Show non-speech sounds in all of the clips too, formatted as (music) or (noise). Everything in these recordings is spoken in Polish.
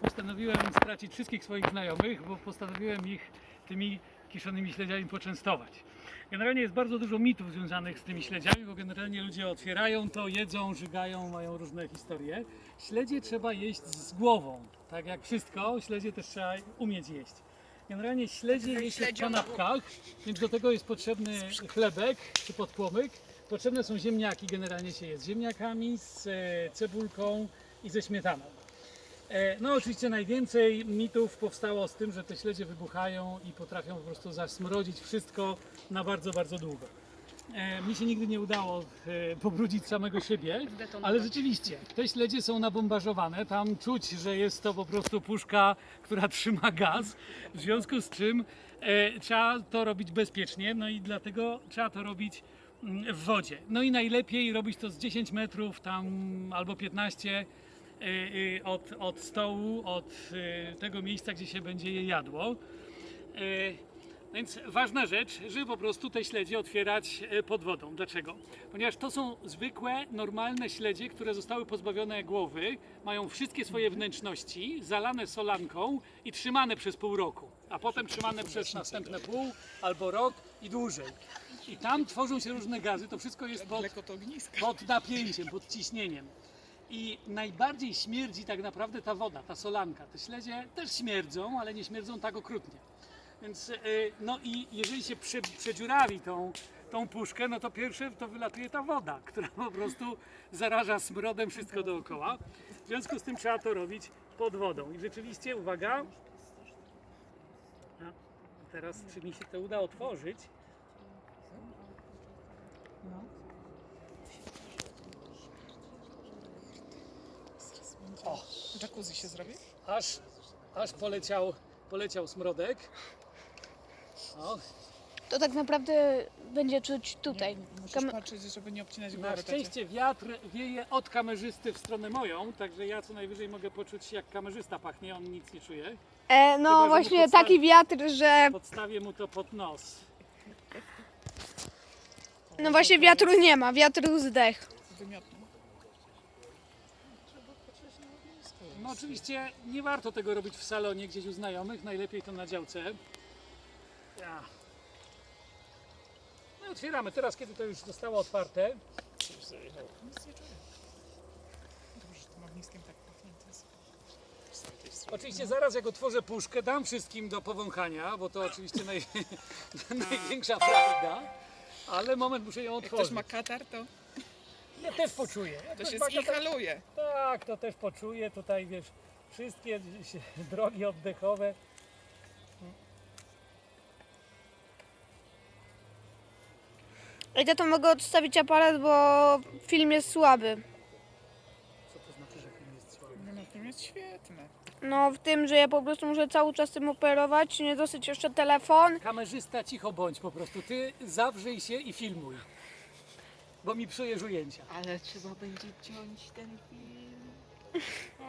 Postanowiłem stracić wszystkich swoich znajomych, bo postanowiłem ich tymi kiszonymi śledziami poczęstować. Generalnie jest bardzo dużo mitów związanych z tymi śledziami, bo generalnie ludzie otwierają to, jedzą, żygają, mają różne historie. Śledzie trzeba jeść z głową, tak jak wszystko, śledzie też trzeba umieć jeść. Generalnie śledzie je się w kanapkach, więc do tego jest potrzebny chlebek czy podpłomyk. Potrzebne są ziemniaki, generalnie się je z ziemniakami, z e, cebulką i ze śmietaną. E, No oczywiście najwięcej mitów powstało z tym, że te śledzie wybuchają i potrafią po prostu zasmrodzić wszystko na bardzo, bardzo długo. E, Mi się nigdy nie udało e, pobrudzić samego siebie, ale rzeczywiście te śledzie są nabombarzowane. Tam czuć, że jest to po prostu puszka, która trzyma gaz, w związku z czym e, trzeba to robić bezpiecznie, no i dlatego trzeba to robić mm, w wodzie. No i najlepiej robić to z 10 metrów tam albo 15 y, y, od, od stołu, od y, tego miejsca, gdzie się będzie je jadło. Y, Więc ważna rzecz, żeby po prostu te śledzie otwierać y, pod wodą. Dlaczego? Ponieważ to są zwykłe, normalne śledzie, które zostały pozbawione głowy, mają wszystkie swoje wnętrzności, zalane solanką i trzymane przez pół roku, a potem trzymane przez następne pół albo rok i dłużej. I tam tworzą się różne gazy, to wszystko jest pod, pod napięciem, pod ciśnieniem. I najbardziej śmierdzi tak naprawdę ta woda, ta solanka. Te śledzie też śmierdzą, ale nie śmierdzą tak okrutnie. Więc y, no i jeżeli się prze, przedziurawi tą, tą puszkę, no to pierwsze to wylatuje ta woda, (laughs) która po prostu zaraża smrodem wszystko dookoła. W związku z tym trzeba to robić pod wodą. I rzeczywiście, uwaga, a teraz czy mi się to uda otworzyć? O, jacuzzi się zrobi? aż, aż poleciał, poleciał smrodek. O, To tak naprawdę będzie czuć tutaj. Musisz Kam- patrzeć, żeby nie obcinać na głowy. tacie. szczęście wiatr wieje od kamerzysty w stronę moją, także ja co najwyżej mogę poczuć jak kamerzysta pachnie, on nic nie czuje. E, Chyba, no że właśnie podstaw- taki wiatr, że Podstawię mu to pod nos. no właśnie wiatru nie ma, wiatru zdech. Wymiotny. No oczywiście nie warto tego robić w salonie gdzieś u znajomych, najlepiej to na działce. No i otwieramy teraz, kiedy to już zostało otwarte. Nic nie czuję. Dobrze, że tym ogniskiem tak pachnie. To jest... Z tamtej strony. Oczywiście zaraz jak otworzę puszkę, dam wszystkim do powąchania, bo to oczywiście naj, (laughs) największa prawda. Ale moment muszę ją Jak ktoś otworzyć. ma katar, to, Ja też poczuję. Jak to się zinhaluje. Tak, to też poczuję. Tutaj wiesz, wszystkie się- (laughs) drogi oddechowe. I to mogę odstawić aparat, bo film jest słaby. Co to znaczy, że film jest słaby? No, no, to jest świetne. No w tym, że ja po prostu muszę cały czas tym operować, nie dosyć jeszcze telefon. Kamerzysta, cicho bądź po prostu. Ty zawrzyj się i filmuj. Bo mi psujesz ujęcia. Ale trzeba będzie ciąć ten film.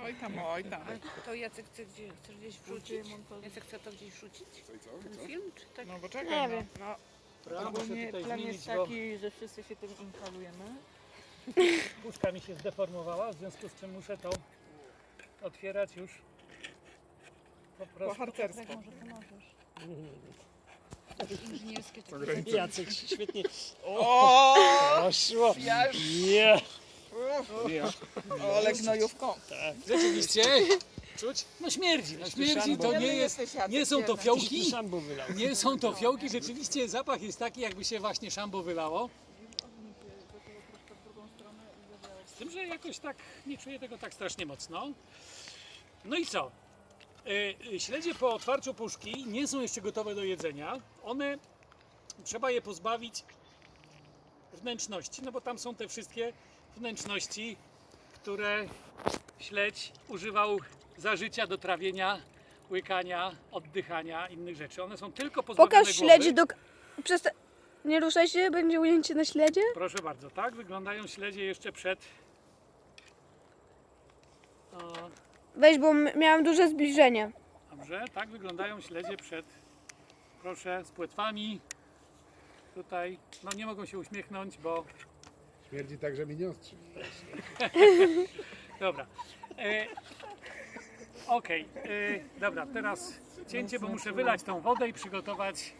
Oj tam, oj tam. To Jacek chce gdzie, chcesz gdzieś wrzucić? Jacek chce to gdzieś wrzucić? Ten film? Czy tak? No bo czekaj, Nie no. wiem. No, muszę ogólnie tutaj plan zmienić, jest bo taki, że wszyscy się tym inhalujemy. puszka mi się zdeformowała, w związku z czym muszę to otwierać już po Po prostu. harcerstwo. Może pomożesz. (laughs) Inżynierskie czy Jacek, świetnie O! już... Nie. Ole gnojówką. Rzeczywiście. Czuć? No śmierdzi. No śmierdzi to nie jest, nie są to fiołki. Nie są to fiołki, rzeczywiście zapach jest taki, jakby się właśnie szambo wylało. Z tym, że jakoś tak nie czuję tego tak strasznie mocno. No i co? E, e, Śledzie po otwarciu puszki nie są jeszcze gotowe do jedzenia. One trzeba je pozbawić wnętrzności, no bo tam są te wszystkie wnętrzności, które śledź używał za życia do trawienia, łykania, oddychania, innych rzeczy. One są tylko pozbawione Pokaż głowy. śledzi do... Przesta... Nie ruszaj się, będzie ujęcie na śledzie. Proszę bardzo, tak wyglądają śledzie jeszcze przed. O, Weź, bo miałam duże zbliżenie. dobrze, tak wyglądają śledzie przed. Proszę, z płetwami. Tutaj, no nie mogą się uśmiechnąć, bo. Śmierdzi tak, że mi nie ostrzy. (laughs) Dobra. E, Okej, y, dobra, teraz cięcie, bo muszę wylać tą wodę i przygotować